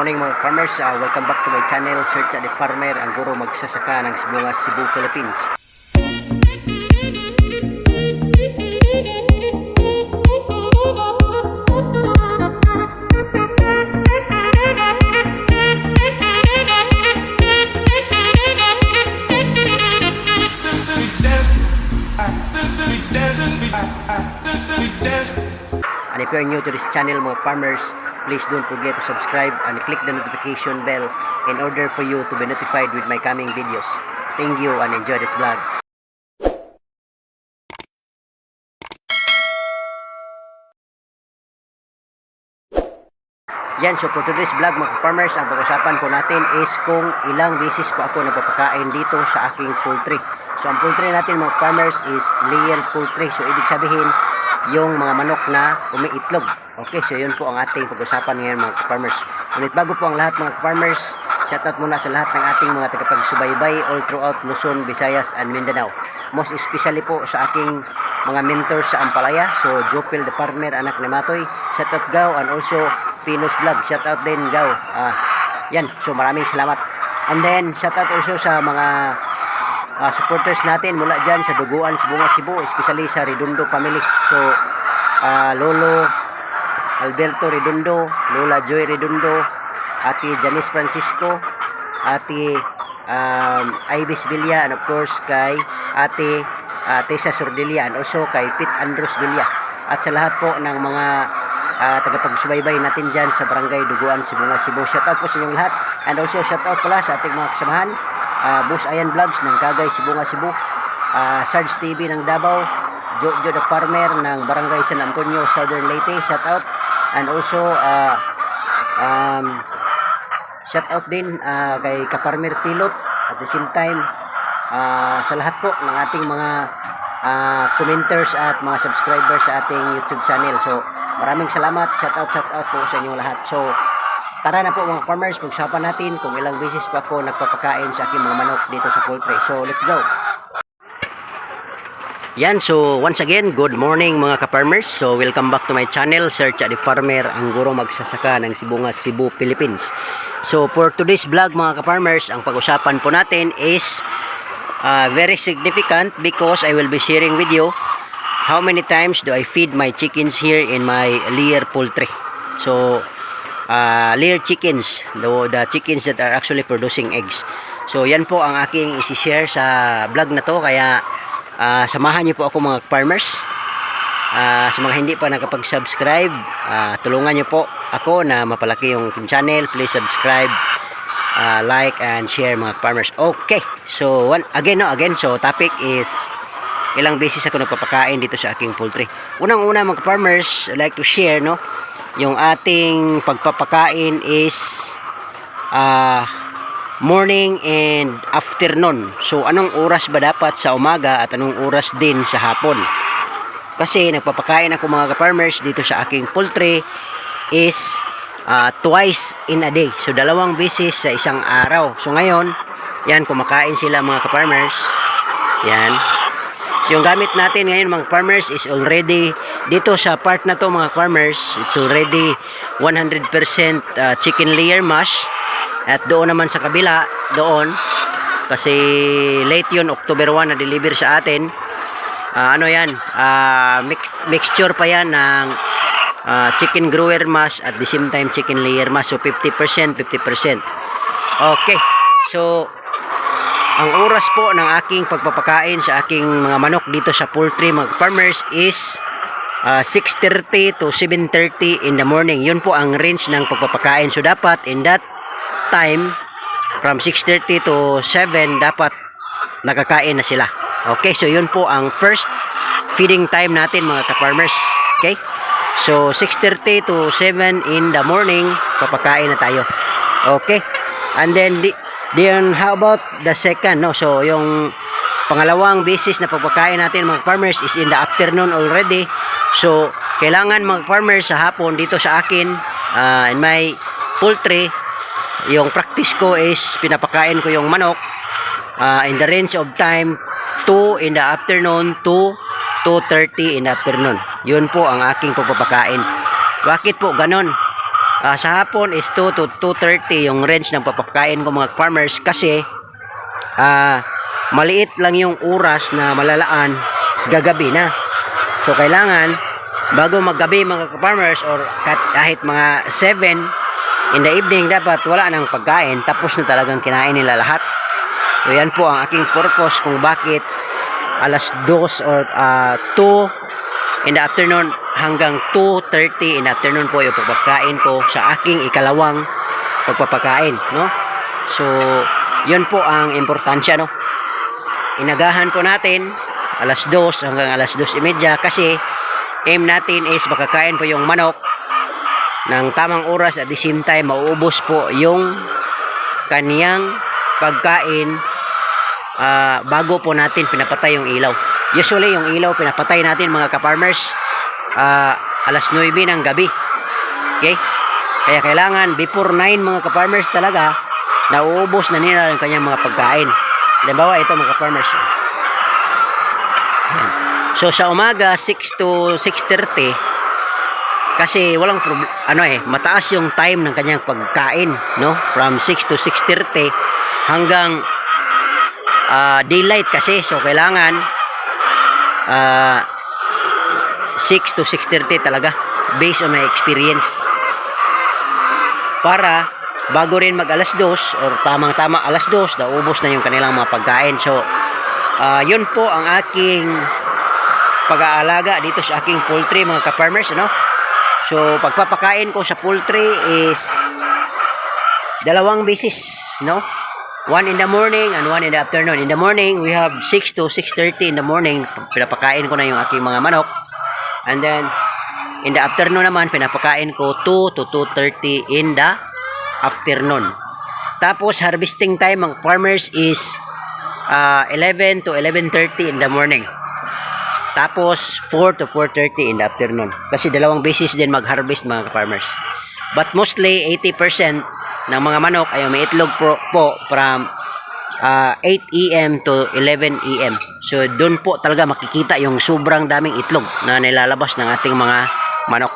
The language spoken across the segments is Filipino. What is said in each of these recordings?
morning mga farmers. Uh, welcome back to my channel, Search at the Farmer, ang guro magsasaka ng Sibungas, Cebu, Philippines. If you're new to this channel mga farmers, please don't forget to subscribe and click the notification bell in order for you to be notified with my coming videos. Thank you and enjoy this vlog. Yan, so for today's vlog mga farmers, ang pag-usapan po natin is kung ilang beses po ako nagpapakain dito sa aking poultry. So ang poultry natin mga farmers is layer poultry. So ibig sabihin, yung mga manok na umiitlog. Okay, so yun po ang ating pag-usapan ngayon mga farmers. Ngunit bago po ang lahat mga farmers, shoutout muna sa lahat ng ating mga tagapagsubaybay all throughout Luzon, Visayas, and Mindanao. Most especially po sa aking mga mentors sa Ampalaya. So, Jopil the Farmer, anak ni Matoy. Shoutout Gaw and also Pinos Vlog. Shoutout din Gaw. Ah, yan, so maraming salamat. And then, shoutout also sa mga ah, supporters natin mula dyan sa Duguan, Sibunga, Cebu, especially sa Redondo family. So, ah, Lolo Alberto Redondo, Lola Joy Redondo, Ate Janice Francisco, Ate um, Ibis Villa, and of course kay Ate ah, Tessa Sordelia, and also kay Pete Andros Villa. At sa lahat po ng mga ah, tagapagsubaybay natin dyan sa Barangay Duguan, Sibunga, Cebu. Shoutout po sa inyong lahat. And also shoutout pala sa ating mga kasamahan, ah, Boss Ayan Vlogs ng Kagay, Sibunga, Cebu, ah, Sarge TV ng Davao, Jojo the Farmer ng Barangay San Antonio, Southern Leyte. Shoutout. And also, ah, um, shoutout din ah, kay Kaparmer Pilot at the same time ah, sa lahat po ng ating mga ah, commenters at mga subscribers sa ating YouTube channel. So, maraming salamat. Shoutout, shoutout po sa inyong lahat. So, tara na po mga farmers, pag-usapan natin kung ilang beses pa ako nagpapakain sa aking mga manok dito sa poultry. So, let's go! Yan, so once again, good morning mga ka-farmers. So welcome back to my channel, at the Farmer, ang guro magsasaka ng Sibungas, Cebu, Philippines. So for today's vlog mga ka-farmers, ang pag-usapan po natin is uh, very significant because I will be sharing with you how many times do I feed my chickens here in my layer poultry. So uh, layer chickens, the, the chickens that are actually producing eggs. So yan po ang aking isi-share sa vlog na to kaya Ah, samahan niyo po ako mga farmers. Ah, sa mga hindi pa nakapag-subscribe, ah, tulungan niyo po ako na mapalaki yung channel. Please subscribe, ah, like, and share mga farmers. Okay, so one, again, no, again, so topic is ilang beses ako nagpapakain dito sa aking poultry. Unang-una mga farmers, I like to share, no, yung ating pagpapakain is ah, morning and afternoon. So anong oras ba dapat sa umaga at anong oras din sa hapon? Kasi nagpapakain ako mga farmers dito sa aking poultry is ah, twice in a day. So dalawang beses sa isang araw. So ngayon, yan kumakain sila mga farmers. Yan. So yung gamit natin ngayon mga farmers is already dito sa part na to mga farmers, it's already 100% ah, chicken layer mash. At doon naman sa kabila, doon, kasi late yun, October 1 na deliver sa atin. Ah, ano yan, ah, mix, mixture pa yan ng ah, chicken grower mash at the same time chicken layer mash. So 50%, 50%. Okay, so ang oras po ng aking pagpapakain sa aking mga manok dito sa poultry mga farmers is ah, 6.30 to 7.30 in the morning. Yun po ang range ng pagpapakain. So dapat in that time from 6.30 to 7 dapat nakakain na sila. Okay, so yun po ang first feeding time natin mga ka-farmers. Okay? So 6.30 to 7 in the morning, papakain na tayo. Okay? And then, di, then how about the second? No? So yung pangalawang basis na pagpakain natin mga farmers is in the afternoon already. So kailangan mga farmers sa hapon dito sa akin uh, in my poultry yung practice ko is pinapakain ko yung manok uh, in the range of time 2 in the afternoon to 2.30 in the afternoon. Yun po ang aking pagpapakain. Bakit po ganon? Ah, sa hapon is 2 to 2.30 yung range ng papakain ko mga farmers kasi ah maliit lang yung oras na malalaan gagabi na. So kailangan bago maggabi mga farmers or kahit mga 7 in the evening dapat wala nang pagkain tapos na talagang kinain nila lahat. So yan po ang aking purpose kung bakit alas 2 or ah, 2 in the afternoon hanggang 2.30 in afternoon po yung pagpapakain ko sa aking ikalawang pagpapakain, no? So, yun po ang importansya, no? Inagahan po natin alas 2 hanggang alas 2.30 kasi aim natin is makakain po yung manok ng tamang oras at the same time mauubos po yung kaniyang pagkain ah, bago po natin pinapatay yung ilaw. Usually yung ilaw pinapatay natin mga ka-farmers ah, alas 9 ng gabi. Okay? Kaya kailangan before 9 mga ka-farmers talaga nauubos na nila ang kanyang mga pagkain. Halimbawa ito mga ka-farmers. So sa umaga 6 to 6:30 kasi walang ano eh mataas yung time ng kanyang pagkain no from 6 to 6:30 hanggang ah, daylight kasi so kailangan ah 6 to 6.30 talaga based on my experience. Para bago rin mag alas 2 or tamang tama alas 2 naubos na yung kanilang mga pagkain. So ah, yun po ang aking pag-aalaga dito sa aking poultry mga ka-farmers ano? So pagpapakain ko sa poultry is dalawang beses no? One in the morning and one in the afternoon. In the morning we have 6 to 6.30 in the morning. Pinapakain ko na yung aking mga manok And then, in the afternoon naman, pinapakain ko 2 to 2.30 in the afternoon. Tapos, harvesting time ng farmers is uh, 11 to 11.30 in the morning. Tapos, 4 to 4.30 in the afternoon. Kasi dalawang beses din mag-harvest mga farmers. But mostly, 80% ng mga manok ay may itlog po, po from ah, 8 a.m. to 11 a.m. So doon po talaga makikita yung sobrang daming itlog na nilalabas ng ating mga manok.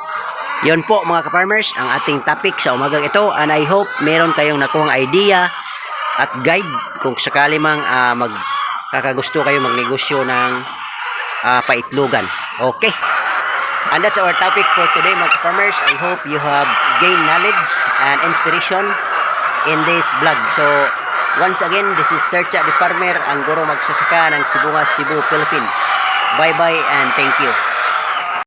Yon po mga ka-farmers ang ating topic sa umagang ito and I hope meron kayong nakuhang idea at guide kung sakali mang ah, magkakagusto kayo magnegosyo ng ah, paitlogan. Okay. And that's our topic for today mga farmers. I hope you have gained knowledge and inspiration in this vlog. So, once again, this is Sercha the Farmer, ang guro magsasaka ng Sibungas, Cebu, Philippines. Bye-bye and thank you.